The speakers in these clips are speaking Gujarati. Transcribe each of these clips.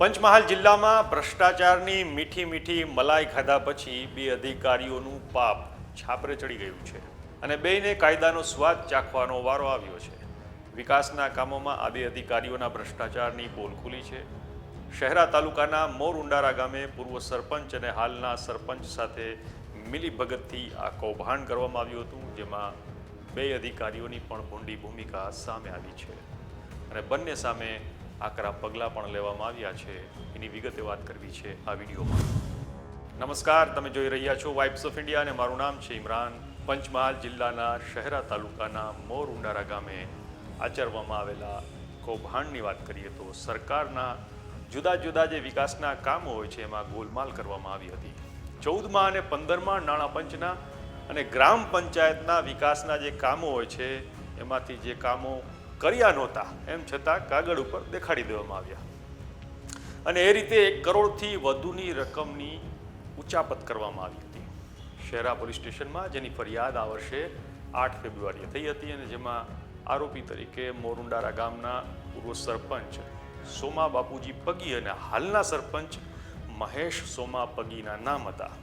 પંચમહાલ જિલ્લામાં ભ્રષ્ટાચારની મીઠી મીઠી મલાઈ ખાધા પછી બે અધિકારીઓનું પાપ છાપરે ચડી ગયું છે અને બેયને કાયદાનો સ્વાદ ચાખવાનો વારો આવ્યો છે. વિકાસના કામોમાં આ બે અધિકારીઓના ભ્રષ્ટાચારની પોલ ખુલી છે. શહેરા તાલુકાના મોર ઉંડારા ગામે પૂર્વ સરપંચ અને હાલના સરપંચ સાથે મિલીભગતથી આ કૌભાંડ કરવામાં આવ્યું હતું, જેમાં બે અધિકારીઓની પણ ભૂંડી ભૂમિકા સામે આવી છે. અને બંને સામે આકરા પગલાં પણ લેવામાં આવ્યા છે. એની વિગતે વાત કરવી છે આ વિડીયોમાં. નમસ્કાર, તમે જોઈ રહ્યા છો વાઇબ્સ ઓફ ઇન્ડિયા અને મારું નામ છે ઇમરાન. પંચમહાલ જિલ્લાના શહેરા તાલુકાના મોર ઉંડારા ગામે આચરવામાં આવેલા કૌભાંડની વાત કરીએ તો સરકારના જુદા જુદા જે વિકાસના કામો હોય છે એમાં ગોલમાલ કરવામાં આવી હતી. ચૌદમાં અને પંદરમાં નાણાં પંચના અને ગ્રામ પંચાયતના વિકાસના જે કામો હોય છે, એમાંથી જે કામો કર્યા નહોતા. એમ છતાં કાગળ ઉપર દેખાડી દેવામાં આવ્યા. અને એ રીતે એક કરોડથી વધુની રકમની ઉચાપત કરવામાં આવી હતી. શહેરા પોલીસ સ્ટેશનમાં, જેની ફરિયાદ આ વર્ષે આઠ ફેબ્રુઆરીએ થઈ હતી અને જેમાં આરોપી તરીકે મોરુંડારા ગામના પૂર્વ સરપંચ સોમા બાપુજી પગી અને હાલના સરપંચ મહેશ સોમા પગીના નામ હતા.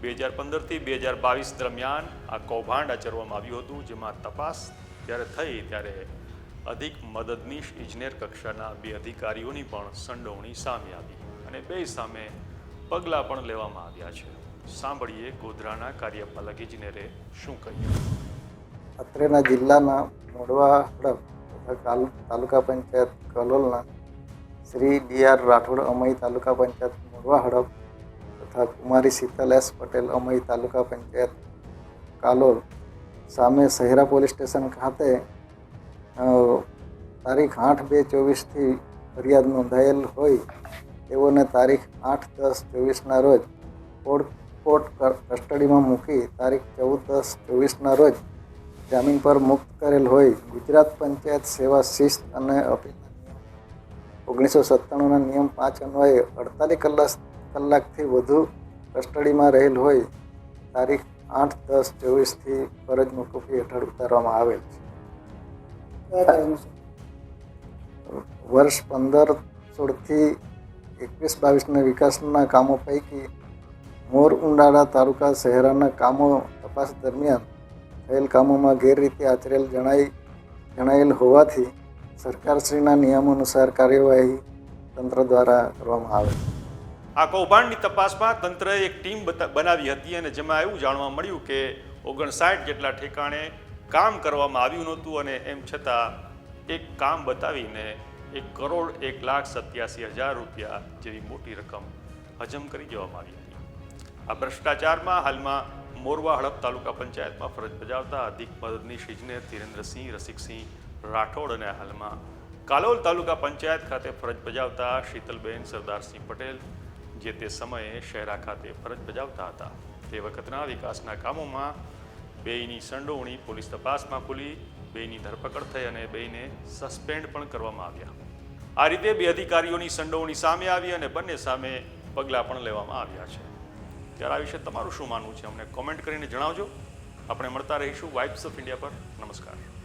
બે હજાર પંદરથી બે હજાર બાવીસ દરમિયાન આ કૌભાંડ આચરવામાં આવ્યું હતું, જેમાં તપાસ જ્યારે થઈ ત્યારે અધિક મદદનીશ ઇજનેર કક્ષાના બે અધિકારીઓની પણ સંડોવણી સામે આવી અને બે સામે પગલાં પણ લેવામાં આવ્યા છે. સાંભળીએ ગોધરાના કાર્યપાલક ઇજનેરે શું કહ્યું? અત્રેના જિલ્લાના મોડવા તથા તાલુકા પંચાયત કલોલના શ્રી ડી આર રાઠોડ અમઈ તાલુકા પંચાયત મોડવા હડપ તથા કુમારી શીતલ એસ પટેલ અમઈ તાલુકા પંચાયત કાલોલ સામે શહેરા પોલીસ સ્ટેશન ખાતે તારીખ આઠ બે ચોવીસથી ફરિયાદ નોંધાયેલ હોય તેઓને તારીખ આઠ દસ ચોવીસના રોજ કોર્ટ કસ્ટડીમાં મૂકી તારીખ ચૌદ દસ ચોવીસના રોજ જામીન પર મુક્ત કરેલ હોય. ગુજરાત પંચાયત સેવા શિસ્ત અને અપીલના ઓગણીસો સત્તાણુંના નિયમ પાંચ અન્વયે અડતાલીસ કલાક કલાકથી વધુ કસ્ટડીમાં રહેલ હોય. તારીખ આઠ દસ ચોવીસથી ફરજ મોકૂફી હેઠળ ઉતારવામાં આવેલ છે. વર્ષ પંદર સોળથી એકવીસ બાવીસના વિકાસના કામો પૈકી મોર ઉંડાળા તાલુકા શહેરાના કામો તપાસ દરમિયાન થયેલ કામોમાં ગેરરીતિ આચરેલ જણાઈ જણાયેલ હોવાથી સરકારશ્રીના નિયમો અનુસાર કાર્યવાહી તંત્ર દ્વારા કરવામાં આવે આ કૌભાંડની તપાસમાં તંત્રએ એક ટીમ બનાવી હતી અને જેમાં એવું જાણવા મળ્યું કે ઓગણસાઠ જેટલા ઠેકાણે કામ કરવામાં આવ્યું નહોતું અને એમ છતાં એક કામ બતાવીને એક કરોડ એક લાખ સત્યાસી હજાર રૂપિયા જેવી મોટી રકમ હજમ કરી દેવામાં આવી હતી. આ ભ્રષ્ટાચારમાં હાલમાં મોરવા હડપ તાલુકા પંચાયતમાં ફરજ બજાવતા અધિક મદદનીશ ઇજનેર ધીરેન્દ્રસિંહ, રસિકસિંહ રાઠોડ અને હાલમાં કાલોલ તાલુકા પંચાયત ખાતે ફરજ બજાવતા શીતલબેન સરદારસિંહ પટેલ જે તે સમયે શહેરા ખાતે ફરજ બજાવતા હતા. તે વખતના વિકાસના કામોમાં બેયની સંડોવણી પોલીસ તપાસમાં ખુલી, બેયની ધરપકડ થઈ અને બેયને સસ્પેન્ડ પણ કરવામાં આવ્યા. આ રીતે બે અધિકારીઓની સંડોવણી સામે આવી અને બંને સામે પગલાં પણ લેવામાં આવ્યા છે. ત્યારે આ વિશે તમારું શું માનવું છે? અમને કોમેન્ટ કરીને જણાવજો. આપણે મળતા રહીશું વાઇબ્સ ઓફ ઇન્ડિયા પર. નમસ્કાર.